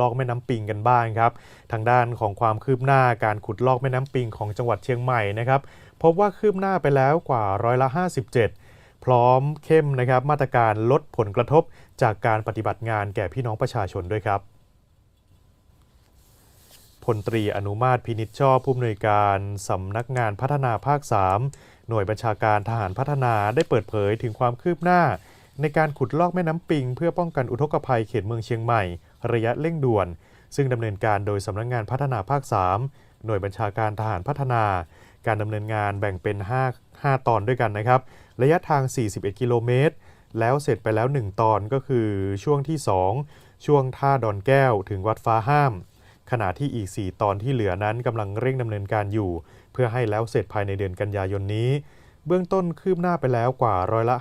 ลอกแม่น้ำปิงกันบ้างครับ ทางด้านของความคืบหน้าการขุดลอกแม่น้ำปิงของจังหวัดเชียงใหม่นะครับพบว่าคืบหน้าไปแล้วกว่าร้อยละ 57 พร้อมเข้มนะครับมาตรการลดผลกระทบจากการปฏิบัติงานแก่พี่น้องประชาชนด้วยครับพลตรีอนุมาตรพินิจชอบผู้อำนวยการสำนักงานพัฒนาภาค 3 หน่วยบัญชาการทหารพัฒนาได้เปิดเผยถึงความคืบหน้า ในการขุดลอกแม่น้ำปิง เพื่อป้องกันอุทกภัยเขตเมืองเชียงใหม่ ระยะเร่งด่วน ซึ่งดำเนินการโดยสำนักงานพัฒนาภาค 3 หน่วยบัญชาการทหารพัฒนา การดำเนินงานแบ่งเป็น 5 5 ตอนด้วยกันนะครับ ระยะทาง 41 กิโลเมตร แล้วเสร็จไปแล้ว 1 ตอนก็คือช่วงที่ 2 ช่วงท่าดอนแก้วถึงวัดฟ้าห้าม ขณะที่อีก 4 ตอนที่เหลือนั้นกำลังเร่งดำเนินการอยู่ เพื่อให้แล้วเสร็จภายในเดือนกันยายนนี้ เบื้องต้นคืบหน้าไปแล้วกว่าร้อยละ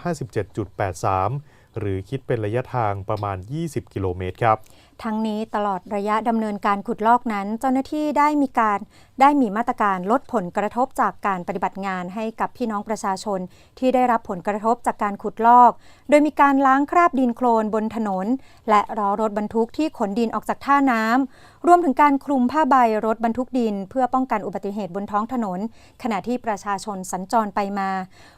57.83 หรือคิดเป็นระยะทางประมาณ 20 กิโลเมตรครับ ทั้งนี้ตลอดระยะดำเนินการขุดลอกนั้น เจ้าหน้าที่ได้มีการได้มีมาตรการลดผลกระทบจากการปฏิบัติงานให้กับพี่น้องประชาชน ที่ได้รับผลกระทบจากการขุดลอก โดยมีการล้างคราบดินโคลนบนถนน และล้อรถบรรทุกที่ขนดินออกจากท่าน้ำรวมถึงการคลุมผ้าใบรถบรรทุกดิน เพื่อป้องกันอุบัติเหตุบนท้องถนน ขณะที่ประชาชนสัญจรไปมา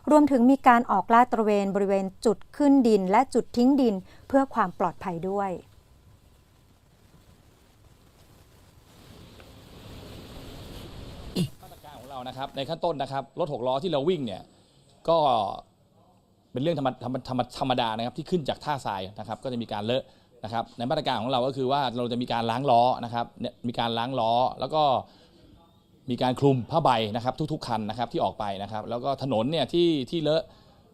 รวมถึงมีการออกลาดตระเวนบริเวณจุดขึ้นดิน และจุดทิ้งดิน เพื่อความปลอดภัยด้วยาตรการขอานะครับในขั้นต้นนะครับรถหกล้อที่เราวิ่งเนี่ยก็เป็นเรื่องธรรมธรรมธรรมธรรมดานะครับที่ขึ้นจากท่าทรายนะครับก็จะมีการเลอะนะครับในมาตรการของเราก็คือว่าเราจะมีการล้างล้อนะครับเนี่ยมีการล้างล้อแล้วก็มีการคลุมผ้าใบนะครับทุก ๆ คันนะครับที่ออกไปนะครับ แล้วก็ถนนเนี่ยที่ที่เลอะ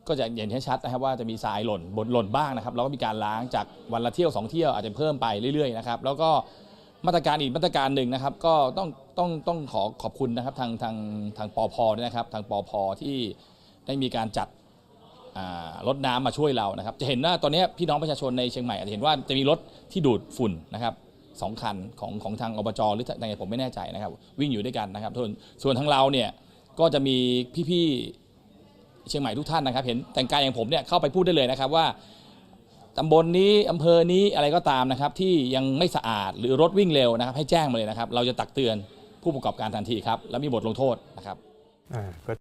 ก็จะเห็นชัดนะครับว่าจะมีทรายหล่นบนหล่นบ้างนะครับแล้วก็มีการล้างจากวันละเที่ยวสองเที่ยวอาจจะเพิ่มไปเรื่อยๆนะครับแล้วก็ มาตรการอีกมาตรการหนึ่งนะครับ ก็ต้องต้องต้องขอขอบคุณนะครับทางทางทางปอพด้วยนะครับ ทางปอพที่ได้มีการจัดรถน้ำมาช่วยเรานะครับ จะเห็นว่าตอนนี้พี่น้องประชาชนในเชียงใหม่อาจจะเห็นว่าจะมีรถที่ดูดฝุ่นนะครับสองคันของของทางอบจหรือทางไหนผมไม่แน่ใจนะครับ วิ่งอยู่ด้วยกันนะครับส่วนส่วนทางเราเนี่ยก็จะมีพี่ๆเชียงใหม่ทุกท่านนะครับ เห็นแต่งกายอย่างผมเนี่ยเข้าไปพูดได้เลยนะครับว่า ตำบลนี้อำเภอนี้อะไรก็ตามนะครับ ที่ยังไม่สะอาดหรือรถวิ่งเร็วนะครับ ให้แจ้งมาเลยนะครับ เราจะตักเตือนผู้ประกอบการทันทีครับ แล้วมีบทลงโทษนะครับ อ่าก็